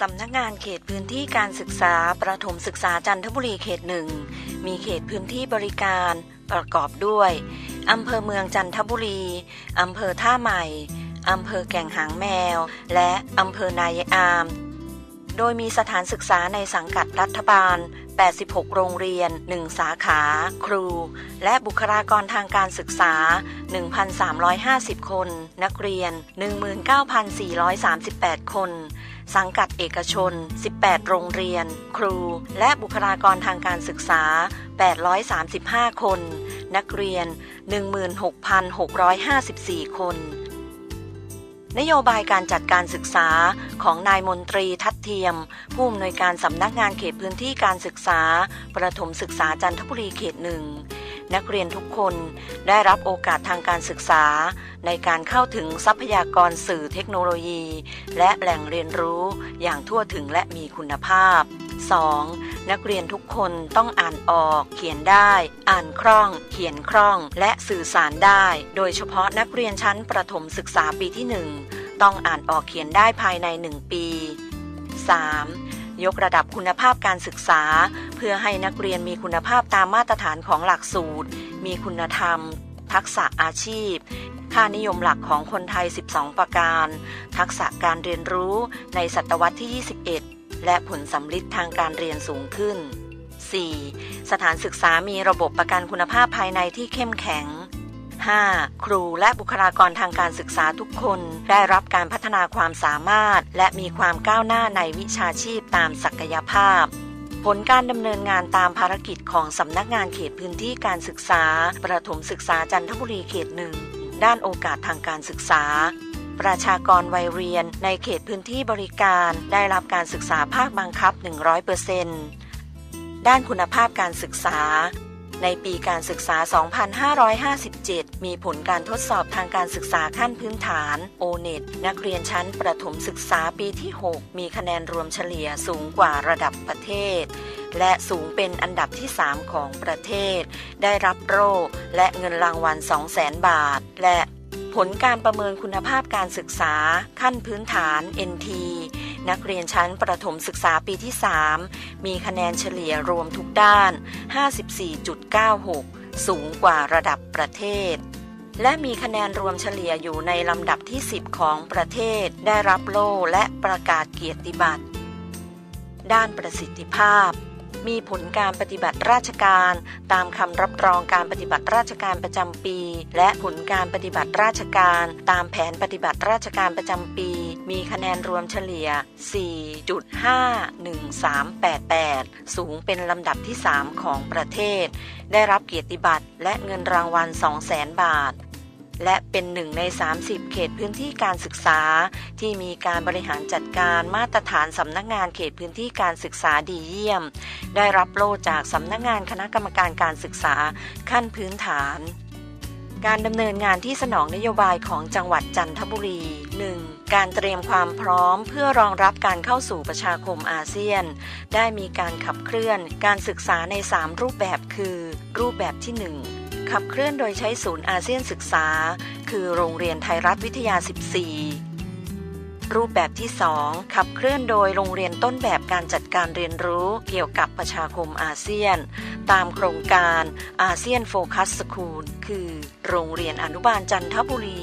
สำนักงานเขตพื้นที่การศึกษาประถมศึกษาจันทบุรีเขตหนึ่งมีเขตพื้นที่บริการประกอบด้วย อำเภอเมืองจันทบุรี อำเภอท่าใหม่ อำเภอแก่งหางแมว และอำเภอนายอาม โดยมีสถานศึกษาในสังกัดรัฐบาล 86 โรงเรียน 1 สาขา ครู และบุคลากรทางการศึกษา 1,350 คน นักเรียน 19,438 คน สังกัดเอกชน 18 โรงเรียน ครู และบุคลากรทางการศึกษา 835 คน นักเรียน 16,654 คน นโยบายการจัดการศึกษาของนายมนตรีทัดเทียม ผู้อำนวยการสำนักงานเขตพื้นที่การศึกษา ประถมศึกษาจันทบุรีเขตหนึ่ง นักเรียนทุกคนได้รับโอกาสทางการศึกษา ในการเข้าถึงทรัพยากรสื่อเทคโนโลยี และแหล่งเรียนรู้อย่างทั่วถึงและมีคุณภาพ 2. นักเรียนทุกคนต้องอ่านออก เขียนได้ อ่านคล่อง เขียนคล่อง และสื่อสารได้ โดยเฉพาะนักเรียนชั้นประถมศึกษาปีที่ 1 ต้องอ่านออกเขียนได้ภายใน 1 ปี 3. ยกระดับคุณภาพการศึกษา เพื่อให้นักเรียนมีคุณภาพตามมาตรฐานของหลักสูตร มีคุณธรรม ทักษะอาชีพ ค่านิยมหลักของคนไทย 12 ประการ ทักษะการเรียนรู้ในศตวรรษที่ 21 และผลสำลิดทางการเรียนสูงขึ้น 4. สถานศึกษามีระบบประกันคุณภาพภายในที่เข้มแข็ง 5. ครูและบุคลากรทางการศึกษาทุกคน ได้รับการพัฒนาความสามารถ และมีความก้าวหน้าในวิชาชีพตามศักยภาพผลการดำเนินงานตามภารกิจของสำนักงานเขตพื้นที่การศึกษา ประถมศึกษาจันทบุรีเขตหนึ่ง ด้านโอกาสทางการศึกษา ประชากรวัยเรียนในเขตพื้นที่บริการได้รับการศึกษาภาคบังคับ 100%ด้านคุณภาพการศึกษา ในปีการศึกษา 2557 มีผลการทดสอบทางการศึกษาขั้นพื้นฐาน o n e t นักเรียนชั้นประถมศึกษาปีที่ 6 มีคะแนนรวมเฉลี่ยสูงกว่าระดับประเทศ และสูงเป็นอันดับที่ 3 ของประเทศ ได้รับโล่และเงินรางวัล 200,000 บาท และผลการประเมินคุณภาพการศึกษาขั้นพื้นฐาน NT นักเรียนชั้นประถมศึกษาปีที่ 3 มีคะแนนเฉลี่ยรวมทุกด้าน 54.96 สูงกว่าระดับประเทศ และมีคะแนนรวมเฉลี่ยอยู่ในลำดับที่ 10 ของประเทศ ได้รับโล่และประกาศเกียรติบัตร ด้านประสิทธิภาพ มีผลการปฏิบัติราชการ ตามคำรับรองการปฏิบัติราชการประจำปี และผลการปฏิบัติราชการ ตามแผนปฏิบัติราชการประจำปี มีคะแนนรวมเฉลี่ย 4.51388 สูงเป็นลำดับที่ 3 ของประเทศ ได้รับเกียรติบัตรและเงินรางวัล 200,000 บาท และเป็นหนึ่งใน 30 เขตพื้นที่การศึกษา ที่มีการบริหารจัดการมาตรฐานสำนักงานเขตพื้นที่การศึกษาดีเยี่ยม ได้รับโล่จากสำนักงานคณะกรรมการการศึกษาขั้นพื้นฐาน การดำเนินงานที่สนองนโยบายของจังหวัดจันทบุรี 1. การเตรียมความพร้อมเพื่อรองรับการเข้าสู่ประชาคมอาเซียน ได้มีการขับเคลื่อนการศึกษาใน 3 รูปแบบคือ รูปแบบที่ 1 ขับเคลื่อนโดยใช้ศูนย์อาเซียนศึกษา คือโรงเรียนไทยรัฐวิทยา 14 รูปแบบที่ 2 ขับเคลื่อนโดยโรงเรียนต้นแบบการจัดการเรียนรู้เกี่ยวกับประชาคมอาเซียน ตามโครงการอาเซียนโฟคัสสคูล คือ โรงเรียนอนุบาลจันทบุรี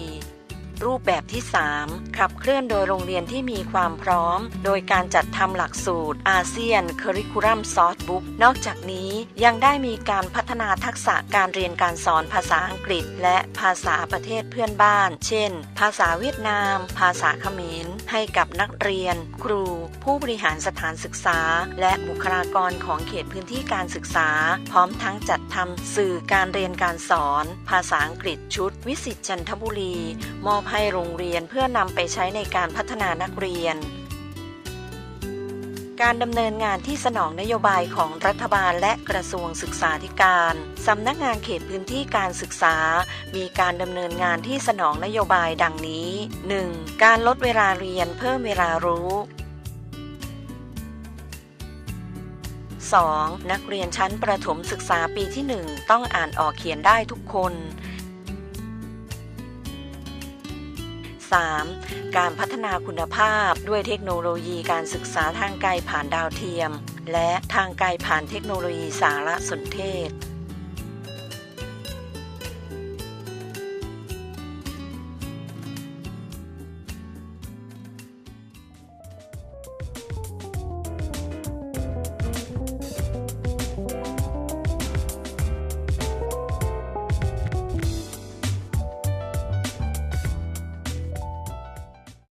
รูปแบบที่ 3 ขับเคลื่อนโดยโรงเรียนที่มีความพร้อม โดยการจัดทำหลักสูตรอาเซียนคริคูลัมซอสบุ๊กนอกจากนี้ยังได้มีการพัฒนาทักษะการเรียนการสอนภาษาอังกฤษ และภาษาประเทศเพื่อนบ้าน เช่น ภาษาเวียดนาม ภาษาเขมร ให้กับนักเรียน ครู ผู้บริหารสถานศึกษา และบุคลากรของเขตพื้นที่การศึกษา พร้อมทั้งจัดทำสื่อการเรียนการสอน ภาษาอังกฤษชุด วิสิตจันทบุรีมอบให้โรงเรียนเพื่อนำไปใช้ในการพัฒนานักเรียน การดำเนินงานที่สนองนโยบายของรัฐบาลและกระทรวงศึกษาธิการสำนักงานเขตพื้นที่การศึกษา มีการดำเนินงานที่สนองนโยบายดังนี้ 1. การลดเวลาเรียนเพิ่มเวลารู้ 2. นักเรียนชั้นประถมศึกษาปีที่ 1 ต้องอ่านออกเขียนได้ทุกคน 3. การพัฒนาคุณภาพด้วยเทคโนโลยีการศึกษาทางไกลผ่านดาวเทียม และทางไกลผ่านเทคโนโลยีสารสนเทศ